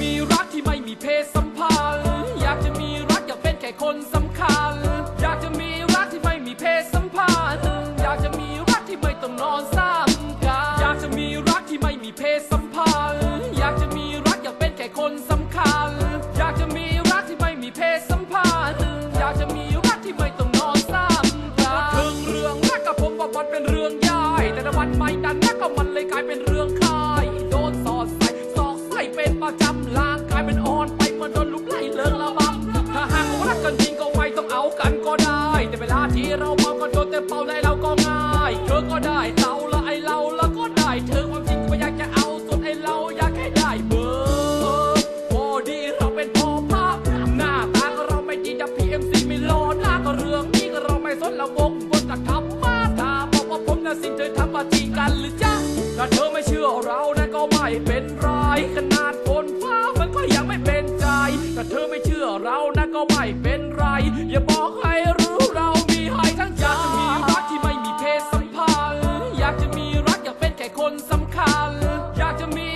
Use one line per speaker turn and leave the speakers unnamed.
มีรักที่ไม่มีเพศสัมพันธ์ อยากจะมีรักอยากเป็นแค่คนสำคัญ อยากจะมีรักที่ไม่มีเพศสัมพันธ์ อยากจะมีรักที่ไม่ต้องนอนซ้ำกันอยากจะมีรักที่ไม่มีเพศสัมพันธ์ อยากจะมีรักอยากเป็นแค่คนสำคัญ อยากจะมีรักที่ไม่มีเพศสัมพันธ์ อยากจะมีรักที่ไม่ต้องนอนซ้ำกันถึงเรื่องรักกับผมว่ามันเป็นเรื่องใหญ่แต่ถ้ามันไม่ดันนักก็มันเลยกลายเป็นเรื่อง จำร่างกลายเป็นอ่อนไปมื่อโดนลุกไล่เลิงระบำถ้าหากว่ารักกันจริงก็ไม่ต้องเอากันก็ได้ แต่เวลาที่เราเมาก็โดนแต่เป่าในเราก็ง่ายเธอก็ได้เราละไอเราแล้วก็ได้เธอความจริงก็ไม่อยากจะเอาส่วนไอเราอยากแค่ได้เบอร์พอดีเราเป็นพ่อพระหน้าตาก็เราไม่ดีจะพีเอ็มซีไม่รอหน้าก็เรื่องนี้ก็เราไม่สนเราวกวนกับธรรมะถ้าบอกว่าผมน่ะสิ่งเธอทำมาจริงกันหรือจ๊ะถ้าเธอไม่เชื่อเรา ถ้าเธอไม่เชื่อเรานะก็ไม่เป็นไร อย่าบอกให้รู้เรามีให้ทั้งอยากจะมีรักที่ไม่มีเพศสัมพันธ์ อยากจะมีรักอยากเป็นแค่คนสำคัญ อยากจะมี